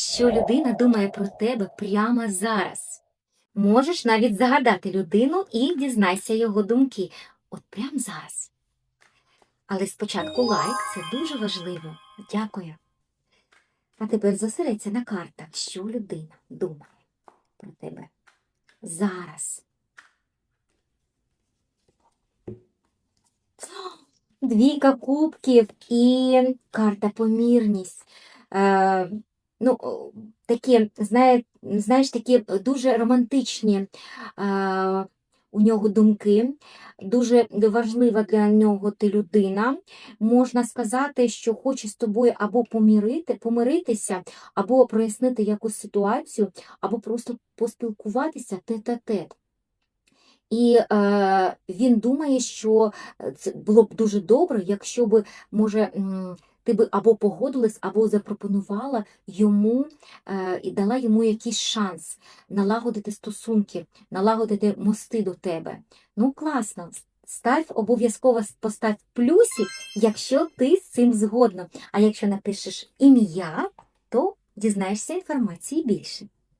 що людина думає про тебе прямо зараз. Можеш навіть загадати людину і дізнайся його думки. От прямо зараз. Але спочатку лайк це дуже важливо. Дякую. А тепер зосередься на картах, що людина думає про тебе зараз. Двійка кубків і карта помірність. Е, ну, такі, знає, знаєш, такі дуже романтичні е, у нього думки. Дуже важлива для нього ти людина. Можна сказати, що хоче з тобою або помірити, помиритися, або прояснити якусь ситуацію, або просто поспілкуватися тет-а-тет. І е, він думає, що це було б дуже добре, якщо б, може, ти би або погодилась, або запропонувала йому е, і дала йому якийсь шанс налагодити стосунки, налагодити мости до тебе. Ну, класно. Став обов'язково постав плюсик, якщо ти з цим згодна. А якщо напишеш ім'я, то дізнаєшся інформації більше.